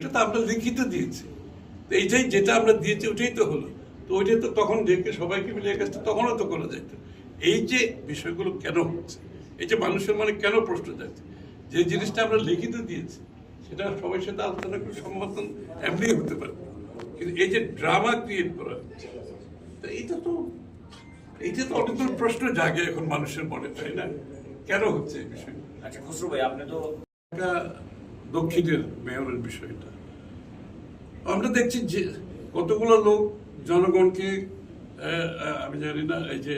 এটা তো আমরা লিখিত দিয়েছি। তো এইটাই যেটা আমরা দিয়েছি ওটাই তো হলো। তো ওইটাই তো তখন ডেকে সবাইকে মিলে এই কাজটা তখনও তো করা যেত এই যে বিষয়গুলো কেন হচ্ছে এই যে মানুষের মনে কেন প্রশ্ন যাচ্ছে যে জিনিসটা আমরা লিখিত দিয়েছি সেটা সবার সাথে আলোচনা করে সম্বোধন এমনি হতে পারে। কিন্তু এই যে ড্রামা ক্রিয়েট করা হচ্ছে তো এইটা তো এইটা তো অনেকগুলো প্রশ্ন জাগে এখন মানুষের মনে তাই না? কেন হচ্ছে এই বিষয়টা আচ্ছা খুসরু ভাই আপনি তো দক্ষিণের মেয়রের বিষয়টা। আমরা দেখছি যে কতগুলো লোক জনগণকে আমি জানি না এই যে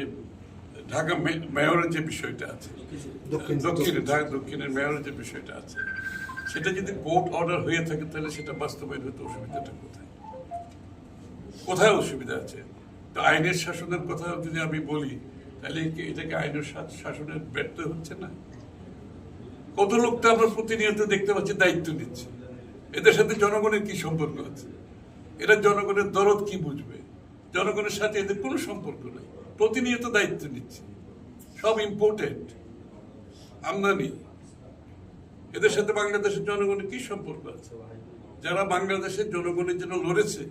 ঢাকা মেয়রের যে বিষয়টা আছে দক্ষিণে ঢাকা দক্ষিণের মেয়রের যে বিষয়টা আছে সেটা যদি কোর্ট অর্ডার হয়ে থাকে তাহলে সেটা বাস্তবায়ন হতে অসুবিধাটা কোথায়? কোথায় অসুবিধা আছে? তো আইনের শাসনের কথা যদি আমি বলি তাহলে এটাকে আইনের শাসনের ব্যর্থ হচ্ছে না? কত লোক তো আমরা প্রতিনিয়ত দেখতে পাচ্ছি, দায়িত্ব নিচ্ছে। এদের সাথে জনগণের কি সম্পর্ক আছে? এরা জনগণের দরদ কি বুঝবে? জনগণের সাথে এদের কোনো সম্পর্ক নেই। প্রতিনিয়ত দায়িত্ব নিচ্ছে। সব ইম্পোর্টেন্ট আমদানি এদের সাথে বাংলাদেশের জনগণের কি সম্পর্ক আছে? যারা বাংলাদেশের জনগণের জন্য লড়েছে,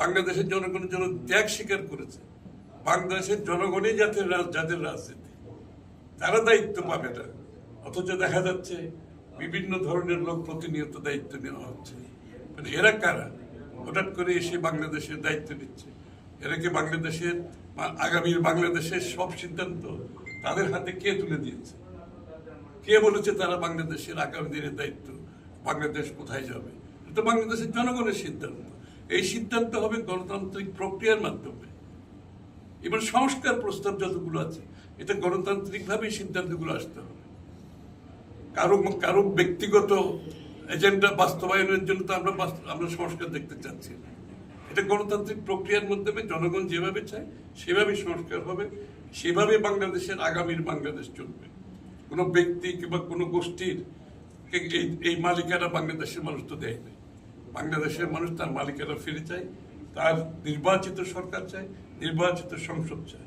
বাংলাদেশের জনগণের জন্য ত্যাগ স্বীকার করেছে, বাংলাদেশের জনগণই যাতে যাদের রাজনীতি, তারা দায়িত্ব পাবে না। অথচ দেখা যাচ্ছে বিভিন্ন ধরনের লোক প্রতিনিয়ত দায়িত্ব নেওয়া হচ্ছে। মানে এরা কারা? হঠাৎ করে এসে বাংলাদেশের দায়িত্ব নিচ্ছে। এরা কি বাংলাদেশের আগামীর বাংলাদেশের সব সিদ্ধান্ত তাদের হাতে কে তুলে দিয়েছে? কে বলেছে তারা বাংলাদেশের আগামী দিনের দায়িত্ব বাংলাদেশ কোথায় যাবে? এটা বাংলাদেশের জনগণের সিদ্ধান্ত। এই সিদ্ধান্ত হবে গণতান্ত্রিক প্রক্রিয়ার মাধ্যমে। এবার সংস্কার প্রস্তাব যতগুলো আছে, এটা গণতান্ত্রিকভাবেই সিদ্ধান্তগুলো আসতে হবে। কারও কারও ব্যক্তিগত এজেন্ডা বাস্তবায়নের জন্য তো আমরা আমরা সংস্কার দেখতে চাচ্ছি না। এটা গণতান্ত্রিক প্রক্রিয়ার মাধ্যমে জনগণ যেভাবে চায় সেভাবে সংস্কার হবে, সেভাবে বাংলাদেশের আগামীর বাংলাদেশ চলবে। কোনো ব্যক্তি কিংবা কোনো গোষ্ঠীর এই মালিকানা বাংলাদেশের মানুষ তো দেয় না। বাংলাদেশের মানুষ তার মালিকানা ফিরে চায়, তার নির্বাচিত সরকার চায়, নির্বাচিত সংসদ চায়।